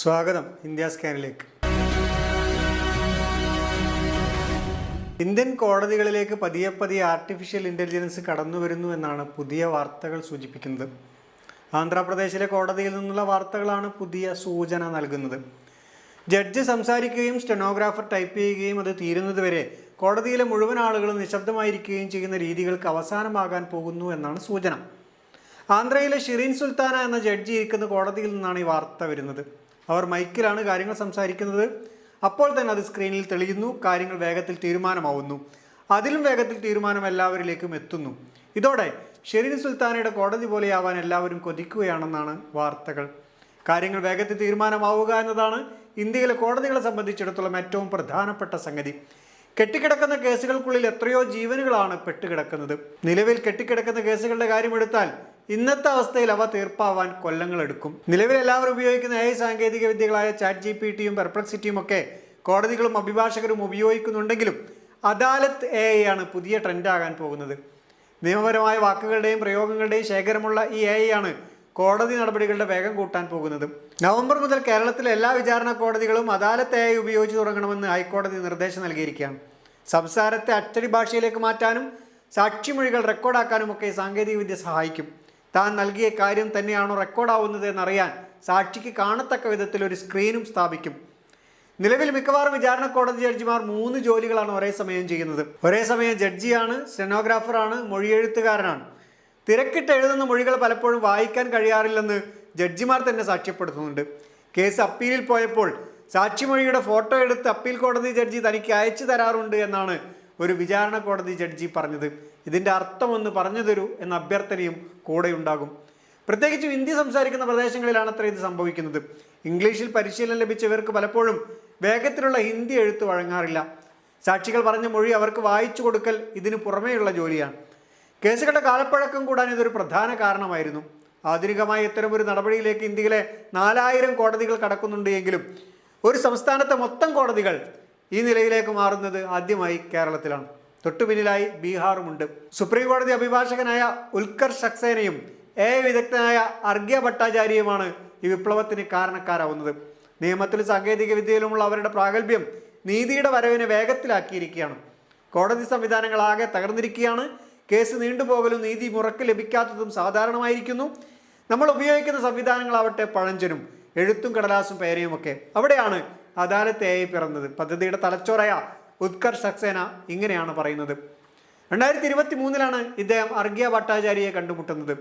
സ്വാഗതം India സ്കാനിലേക്ക്. Indian കോടതികളിലേക്ക് പതിയെ പതിയെ ആർട്ടിഫിഷ്യൽ ഇന്റലിജൻസ് കടന്നു വരുന്നു എന്നാണ് പുതിയ വാർത്തകൾ സൂചിപ്പിക്കുന്നത്. ആന്ധ്രാപ്രദേശിലെ കോടതിയിൽ നിന്നുള്ള വാർത്തകളാണ് പുതിയ സൂചന നൽകുന്നത്. ജഡ്ജ് സംസാരിക്കുകയും സ്റ്റെനോഗ്രാഫർ ടൈപ്പ് ചെയ്യുകയും അത് തീരുന്നതുവരെ കോടതിയിലെ മുഴുവൻ ആളുകളും നിശബ്ദമായിരിക്കുകയും ചെയ്യുന്ന രീതികൾക്ക് അവസാനമാകാൻ പോകുന്നു എന്നാണ് സൂചന. ആന്ധ്രയിലെ ഷിറീൻ സുൽത്താന എന്ന ജഡ്ജി ഇരിക്കുന്ന കോടതിയിൽ നിന്നാണ് ഈ വാർത്ത വരുന്നത്. അവർ മൈക്കിലാണ് കാര്യങ്ങൾ സംസാരിക്കുന്നത്. അപ്പോൾ തന്നെ അത് സ്ക്രീനിൽ തെളിയുന്നു. കാര്യങ്ങൾ വേഗത്തിൽ തീരുമാനമാവുന്നു. അതിലും വേഗത്തിൽ തീരുമാനം എല്ലാവരിലേക്കും എത്തുന്നു. ഇതോടെ ഷെരീൻ സുൽത്താനയുടെ കോടതി പോലെയാവാൻ എല്ലാവരും കൊതിക്കുകയാണെന്നാണ് വാർത്തകൾ. കാര്യങ്ങൾ വേഗത്തിൽ തീരുമാനമാവുക എന്നതാണ് ഇന്ത്യയിലെ കോടതികളെ സംബന്ധിച്ചിടത്തോളം ഏറ്റവും പ്രധാനപ്പെട്ട സംഗതി. കെട്ടിക്കിടക്കുന്ന കേസുകൾക്കുള്ളിൽ എത്രയോ ജീവനുകളാണ് പെട്ടുകിടക്കുന്നത്. നിലവിൽ കെട്ടിക്കിടക്കുന്ന കേസുകളുടെ കാര്യമെടുത്താൽ ഇന്നത്തെ അവസ്ഥയിൽ അവ തീർപ്പാവാൻ കൊല്ലങ്ങളെടുക്കും നിലവിൽ എല്ലാവരും ഉപയോഗിക്കുന്ന ഏ സാങ്കേതിക വിദ്യകളായ ചാറ്റ് ജി പി ടിയും പെർപ്ലക്സിറ്റിയും ഒക്കെ കോടതികളും അഭിഭാഷകരും ഉപയോഗിക്കുന്നുണ്ടെങ്കിലും അദാലത്ത് എ ആണ് പുതിയ ട്രെൻഡാകാൻ പോകുന്നത്. നിയമപരമായ വാക്കുകളുടെയും പ്രയോഗങ്ങളുടെയും ശേഖരമുള്ള ഈ എ ആണ് കോടതി നടപടികളുടെ വേഗം കൂട്ടാൻ പോകുന്നത്. നവംബർ മുതൽ കേരളത്തിലെ എല്ലാ വിചാരണ കോടതികളും അദാലത്ത് എ ഉപയോഗിച്ച് തുടങ്ങണമെന്ന് ഹൈക്കോടതി നിർദ്ദേശം നൽകിയിരിക്കുകയാണ്. സംസാരത്തെ അച്ചടി ഭാഷയിലേക്ക് മാറ്റാനും സാക്ഷിമൊഴികൾ റെക്കോർഡാക്കാനും ഒക്കെ ഈ സാങ്കേതികവിദ്യ സഹായിക്കും. താൻ നൽകിയ കാര്യം തന്നെയാണോ റെക്കോർഡാവുന്നത് എന്നറിയാൻ സാക്ഷിക്ക് കാണത്തക്ക വിധത്തിൽ ഒരു സ്ക്രീനും സ്ഥാപിക്കും. നിലവിൽ മിക്കവാറും വിചാരണ കോടതി ജഡ്ജിമാർ മൂന്ന് ജോലികളാണ് ഒരേ സമയം ചെയ്യുന്നത്. ഒരേ സമയം ജഡ്ജിയാണ് സ്റ്റെനോഗ്രാഫറാണ് മൊഴിയെഴുത്തുകാരനാണ്. തിരക്കിട്ട് എഴുതുന്ന മൊഴികൾ പലപ്പോഴും വായിക്കാൻ കഴിയാറില്ലെന്ന് ജഡ്ജിമാർ തന്നെ സാക്ഷ്യപ്പെടുത്തുന്നുണ്ട്. കേസ് അപ്പീലിൽ പോയപ്പോൾ സാക്ഷിമൊഴിയുടെ ഫോട്ടോ എടുത്ത് അപ്പീൽ കോടതി ജഡ്ജി തനിക്ക് അയച്ചു തരാറുണ്ട് എന്നാണ് ഒരു വിചാരണ കോടതി ജഡ്ജി പറഞ്ഞത്. ഇതിന്റെ അർത്ഥമൊന്ന് പറഞ്ഞു തരൂ എന്ന അഭ്യർത്ഥനയും കൂടെ ഉണ്ടാകും. പ്രത്യേകിച്ചും ഹിന്ദി സംസാരിക്കുന്ന പ്രദേശങ്ങളിലാണ് അത്ര ഇത് സംഭവിക്കുന്നത്. ഇംഗ്ലീഷിൽ പരിശീലനം ലഭിച്ചവർക്ക് പലപ്പോഴും വേഗത്തിലുള്ള ഹിന്ദി എഴുത്ത് വഴങ്ങാറില്ല. സാക്ഷികൾ പറഞ്ഞ മൊഴി അവർക്ക് വായിച്ചു കൊടുക്കൽ ഇതിനു പുറമേയുള്ള ജോലിയാണ്. കേസുകളുടെ കാലപ്പഴക്കം കൂടാൻ ഇതൊരു പ്രധാന കാരണമായിരുന്നു. ആധുനികമായ ഇത്തരമൊരു നടപടിയിലേക്ക് ഇന്ത്യയിലെ നാലായിരം കോടതികൾ കടക്കുന്നുണ്ട് എങ്കിലും ഒരു സംസ്ഥാനത്തെ മൊത്തം കോടതികൾ ഈ നിലയിലേക്ക് മാറുന്നത് ആദ്യമായി കേരളത്തിലാണ്. തൊട്ടുപിന്നിലായി ബീഹാറുമുണ്ട്. സുപ്രീം കോടതി അഭിഭാഷകനായ ഉൽക്കർ സക്സേനയും എ വിദഗ്ധനായ അർഗ്യ ഭട്ടാചാര്യയുമാണ് ഈ വിപ്ലവത്തിന് കാരണക്കാരാവുന്നത്. നിയമത്തിലും സാങ്കേതിക വിദ്യയിലുമുള്ള അവരുടെ പ്രാഗൽഭ്യം നീതിയുടെ വരവിനെ വേഗത്തിലാക്കിയിരിക്കുകയാണ്. കോടതി സംവിധാനങ്ങൾ ആകെ തകർന്നിരിക്കുകയാണ്. കേസ് നീണ്ടുപോകലും നീതി മുറക്ക് ലഭിക്കാത്തതും സാധാരണമായിരിക്കുന്നു. നമ്മൾ ഉപയോഗിക്കുന്ന സംവിധാനങ്ങളാവട്ടെ പഴഞ്ചനും എഴുത്തും കടലാസും പേരയുമൊക്കെ. അവിടെയാണ് അദാലത്ത് എ പിറന്നത്. പദ്ധതിയുടെ തലച്ചോറയ ഉത്കർഷ് സക്സേന ഇങ്ങനെയാണ് പറയുന്നത്. രണ്ടായിരത്തി ഇരുപത്തി മൂന്നിലാണ് ഇദ്ദേഹം അർഗ്യ ഭട്ടാചാര്യയെ കണ്ടുമുട്ടുന്നത്.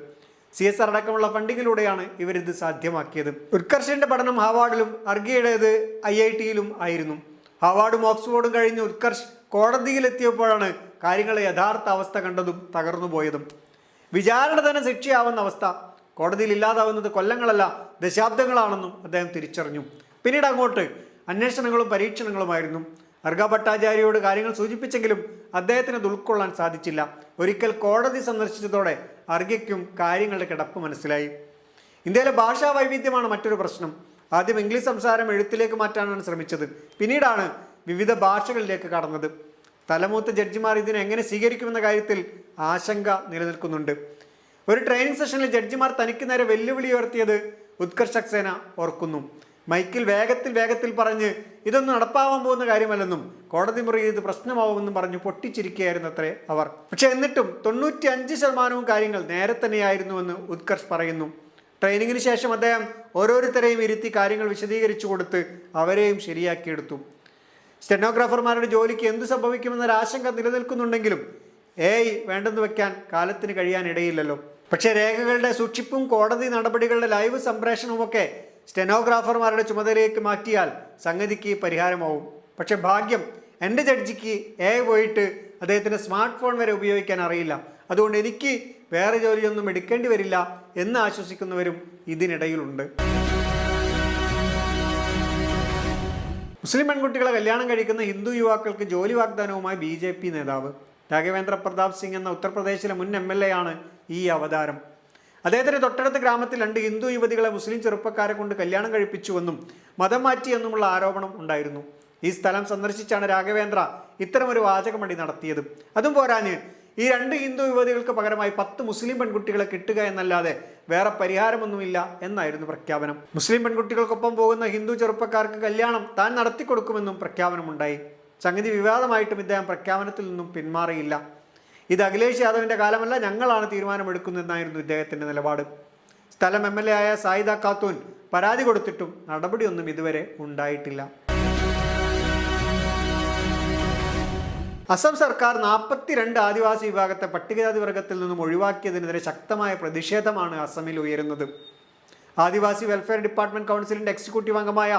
സി എസ് ആർ അടക്കമുള്ള ഫണ്ടിങ്ങിലൂടെയാണ് ഇവരിത് സാധ്യമാക്കിയത്. ഉത്കർഷിന്റെ പഠനം ഹാവാർഡിലും അർഗിയുടേത് ഐ ഐ ടിയിലും ആയിരുന്നു. ഹാവാർഡും ഓക്സ്ഫോർഡും കഴിഞ്ഞ് ഉത്കർഷ് കോടതിയിലെത്തിയപ്പോഴാണ് കാര്യങ്ങളെ യഥാർത്ഥ അവസ്ഥ കണ്ടതും തകർന്നു പോയതും. വിചാരണ തന്നെ ശിക്ഷയാവുന്ന അവസ്ഥ കോടതിയിൽ ഇല്ലാതാവുന്നത് കൊല്ലങ്ങളല്ല ദശാബ്ദങ്ങളാണെന്നും അദ്ദേഹം തിരിച്ചറിഞ്ഞു. പിന്നീട് അങ്ങോട്ട് അന്വേഷണങ്ങളും പരീക്ഷണങ്ങളുമായിരുന്നു. അർഗ ഭട്ടാചാര്യയോട് കാര്യങ്ങൾ സൂചിപ്പിച്ചെങ്കിലും അദ്ദേഹത്തിന് അത് ഉൾക്കൊള്ളാൻ സാധിച്ചില്ല. ഒരിക്കൽ കോടതി സന്ദർശിച്ചതോടെ അർഗയ്ക്കും കാര്യങ്ങളുടെ കിടപ്പ് മനസ്സിലായി. ഇന്ത്യയിലെ ഭാഷാ വൈവിധ്യമാണ് മറ്റൊരു പ്രശ്നം. ആദ്യം ഇംഗ്ലീഷ് സംസാരം എഴുത്തിലേക്ക് മാറ്റാനാണ് ശ്രമിച്ചത്. പിന്നീടാണ് വിവിധ ഭാഷകളിലേക്ക് കടന്നത്. തലമൂത്ത ജഡ്ജിമാർ ഇതിനെ എങ്ങനെ സ്വീകരിക്കുമെന്ന കാര്യത്തിൽ ആശങ്ക നിലനിൽക്കുന്നുണ്ട്. ഒരു ട്രെയിനിങ് സെഷനിൽ ജഡ്ജിമാർ തനിക്ക് നേരെ വെല്ലുവിളി ഉയർത്തിയത് ഉത്കർഷ് സേന ഓർക്കുന്നു. മൈക്കിൽ വേഗത്തിൽ വേഗത്തിൽ പറഞ്ഞ് ഇതൊന്നും നടപ്പാവാൻ പോകുന്ന കാര്യമല്ലെന്നും കോടതി മുറി ഇത് പ്രശ്നമാവുമെന്നും പറഞ്ഞ് പൊട്ടിച്ചിരിക്കുകയായിരുന്നു അത്രേ അവർ. പക്ഷെ എന്നിട്ടും തൊണ്ണൂറ്റി അഞ്ച് ശതമാനവും കാര്യങ്ങൾ നേരെ തന്നെയായിരുന്നുവെന്ന് ഉത്കർഷ് പറയുന്നു. ട്രെയിനിങ്ങിന് ശേഷം അദ്ദേഹം ഓരോരുത്തരെയും ഇരുത്തി കാര്യങ്ങൾ വിശദീകരിച്ചു കൊടുത്ത് അവരെയും ശരിയാക്കിയെടുത്തു. സ്റ്റെനോഗ്രാഫർമാരുടെ ജോലിക്ക് എന്ത് സംഭവിക്കുമെന്നൊരു ആശങ്ക നിലനിൽക്കുന്നുണ്ടെങ്കിലും ഏയ് വേണ്ടെന്ന് വെക്കാൻ കാലത്തിന് കഴിയാനിടയില്ലല്ലോ. പക്ഷേ രേഖകളുടെ സൂക്ഷിപ്പും കോടതി നടപടികളുടെ ലൈവ് സംപ്രേഷണവുമൊക്കെ സ്റ്റെനോഗ്രാഫർമാരുടെ ചുമതലയിലേക്ക് മാറ്റിയാൽ സംഗതിക്ക് പരിഹാരമാവും. പക്ഷെ ഭാഗ്യം എന്റെ ജഡ്ജിക്ക് എ പോയിട്ട് അദ്ദേഹത്തിന്റെ സ്മാർട്ട് ഫോൺ വരെ ഉപയോഗിക്കാൻ അറിയില്ല. അതുകൊണ്ട് എനിക്ക് വേറെ ജോലിയൊന്നും എടുക്കേണ്ടി വരില്ല എന്ന് ആശ്വസിക്കുന്നവരും ഇതിനിടയിലുണ്ട്. മുസ്ലിം പെൺകുട്ടികളെ കല്യാണം കഴിക്കുന്ന ഹിന്ദു യുവാക്കൾക്ക് ജോലി വാഗ്ദാനവുമായി ബി ജെ പി നേതാവ്. രാഘവേന്ദ്ര പ്രതാപ് സിംഗ് എന്ന ഉത്തർപ്രദേശിലെ മുൻ എം എൽ എ ആണ് ഈ അവതാരം. അദ്ദേഹത്തിന്റെ തൊട്ടടുത്ത ഗ്രാമത്തിൽ രണ്ട് ഹിന്ദു യുവതികളെ മുസ്ലിം ചെറുപ്പക്കാരെ കൊണ്ട് കല്യാണം കഴിപ്പിച്ചുവെന്നും മതം മാറ്റിയെന്നുമുള്ള ആരോപണം ഉണ്ടായിരുന്നു. ഈ സ്ഥലം സന്ദർശിച്ചാണ് രാഘവേന്ദ്ര ഇത്തരമൊരു വാചകമടി നടത്തിയത്. അതും പോരാഞ്ഞ് ഈ രണ്ട് ഹിന്ദു യുവതികൾക്ക് പകരമായി പത്ത് മുസ്ലിം പെൺകുട്ടികളെ കിട്ടുക എന്നല്ലാതെ വേറെ പരിഹാരമൊന്നുമില്ല എന്നായിരുന്നു പ്രഖ്യാപനം. മുസ്ലിം പെൺകുട്ടികൾക്കൊപ്പം പോകുന്ന ഹിന്ദു ചെറുപ്പക്കാർക്ക് കല്യാണം താൻ നടത്തിക്കൊടുക്കുമെന്നും പ്രഖ്യാപനമുണ്ടായി. സംഗതി വിവാദമായിട്ടും ഇദ്ദേഹം പ്രഖ്യാപനത്തിൽ നിന്നും പിന്മാറിയില്ല. ഇത് അഖിലേഷ് യാദവിന്റെ കാലമല്ല ഞങ്ങളാണ് തീരുമാനമെടുക്കുന്നതെന്നായിരുന്നു ഇദ്ദേഹത്തിന്റെ നിലപാട്. സ്ഥലം എം എൽ എ ആയ സായിദ ഖാത്തൂൻ പരാതി കൊടുത്തിട്ടും നടപടിയൊന്നും ഇതുവരെ ഉണ്ടായിട്ടില്ല. അസം സർക്കാർ നാൽപ്പത്തിരണ്ട് ആദിവാസി വിഭാഗത്തെ പട്ടികജാതി വർഗത്തിൽ നിന്നും ഒഴിവാക്കിയതിനെതിരെ ശക്തമായ പ്രതിഷേധമാണ് അസമിൽ ഉയരുന്നത്. ആദിവാസി വെൽഫെയർ ഡിപ്പാർട്ട്മെന്റ് കൗൺസിലിന്റെ എക്സിക്യൂട്ടീവ് അംഗമായ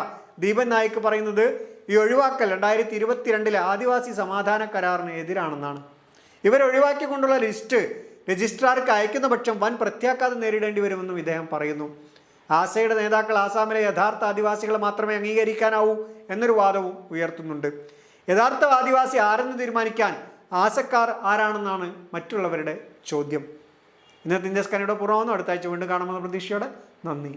ദീപൻ നായിക്ക് പറയുന്നത് ഈ ഒഴിവാക്കൽ രണ്ടായിരത്തി ഇരുപത്തിരണ്ടിലെ ആദിവാസി സമാധാന കരാറിന് എതിരാണെന്നാണ് ഇവരെ ഒഴിവാക്കിക്കൊണ്ടുള്ള ലിസ്റ്റ് രജിസ്ട്രാർക്ക് അയക്കുന്ന പക്ഷം വൻ പ്രത്യാഘാതം നേരിടേണ്ടി വരുമെന്നും ഇദ്ദേഹം പറയുന്നു. ആസയുടെ നേതാക്കൾ ആസാമിലെ യഥാർത്ഥ ആദിവാസികളെ മാത്രമേ അംഗീകരിക്കാനാവൂ എന്നൊരു വാദവും ഉയർത്തുന്നുണ്ട്. യഥാർത്ഥ ആദിവാസി ആരെന്ന് തീരുമാനിക്കാൻ ആസക്കാർ ആരാണെന്നാണ് മറ്റുള്ളവരുടെ ചോദ്യം. ഇന്നത്തെ ഇന്ത്യസ്കാനയുടെ പുറമെന്നും അടുത്ത ആഴ്ച വീണ്ടും കാണുമെന്ന പ്രതീക്ഷയോടെ നന്ദി.